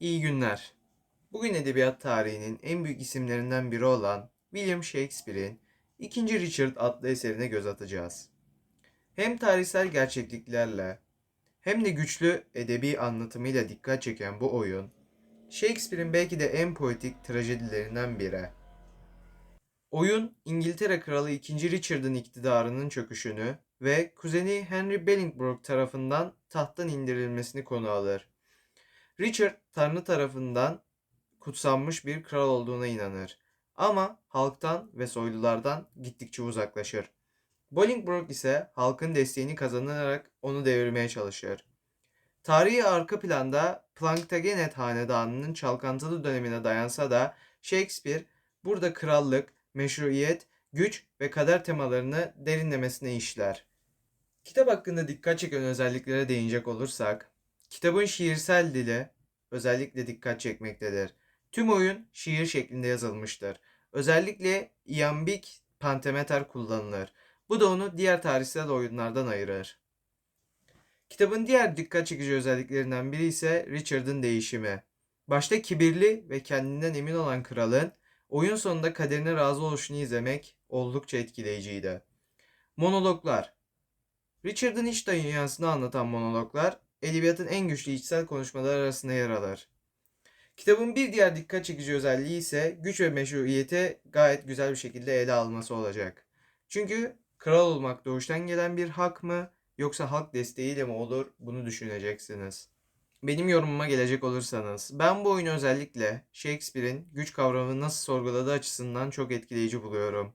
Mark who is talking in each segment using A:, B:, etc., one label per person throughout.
A: İyi günler. Bugün edebiyat tarihinin en büyük isimlerinden biri olan William Shakespeare'in 2. Richard adlı eserine göz atacağız. Hem tarihsel gerçekliklerle hem de güçlü edebi anlatımıyla dikkat çeken bu oyun, Shakespeare'in belki de en poetik trajedilerinden biri. Oyun, İngiltere Kralı 2. Richard'ın iktidarının çöküşünü ve kuzeni Henry Bolingbroke tarafından tahttan indirilmesini konu alır. Richard, Tanrı tarafından kutsanmış bir kral olduğuna inanır. Ama halktan ve soylulardan gittikçe uzaklaşır. Bolingbroke ise halkın desteğini kazanarak onu devirmeye çalışır. Tarihi arka planda Plantagenet hanedanının çalkantılı dönemine dayansa da Shakespeare burada krallık, meşruiyet, güç ve kader temalarını derinlemesine işler. Kitap hakkında dikkat çeken özelliklere değinecek olursak, kitabın şiirsel dili özellikle dikkat çekmektedir. Tüm oyun şiir şeklinde yazılmıştır. Özellikle iambik pentameter kullanılır. Bu da onu diğer tarihsel oyunlardan ayırır. Kitabın diğer dikkat çekici özelliklerinden biri ise Richard'ın değişimi. Başta kibirli ve kendinden emin olan kralın oyun sonunda kaderine razı oluşunu izlemek oldukça etkileyiciydi. Monologlar Richard'ın iç dünyasını anlatan monologlar edebiyatın en güçlü içsel konuşmalar arasında yer alır. Kitabın bir diğer dikkat çekici özelliği ise güç ve meşruiyeti gayet güzel bir şekilde ele alması olacak. Çünkü kral olmak doğuştan gelen bir hak mı yoksa halk desteğiyle mi olur bunu düşüneceksiniz. Benim yorumuma gelecek olursanız ben bu oyunu özellikle Shakespeare'in güç kavramını nasıl sorguladığı açısından çok etkileyici buluyorum.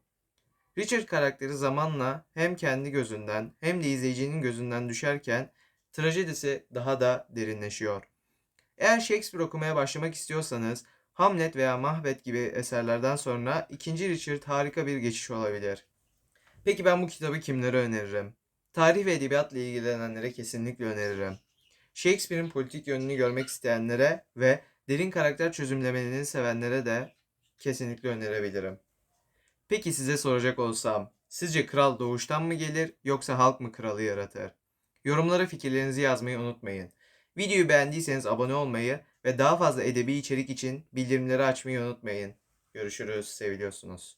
A: Richard karakteri zamanla hem kendi gözünden hem de izleyicinin gözünden düşerken trajedisi daha da derinleşiyor. Eğer Shakespeare okumaya başlamak istiyorsanız Hamlet veya Macbeth gibi eserlerden sonra 2. Richard harika bir geçiş olabilir. Peki ben bu kitabı kimlere öneririm? Tarih ve edebiyatla ilgilenenlere kesinlikle öneririm. Shakespeare'in politik yönünü görmek isteyenlere ve derin karakter çözümlemelerini sevenlere de kesinlikle önerebilirim. Peki size soracak olsam, sizce kral doğuştan mı gelir yoksa halk mı kralı yaratır? Yorumlara fikirlerinizi yazmayı unutmayın. Videoyu beğendiyseniz abone olmayı ve daha fazla edebi içerik için bildirimleri açmayı unutmayın. Görüşürüz, seviliyorsunuz.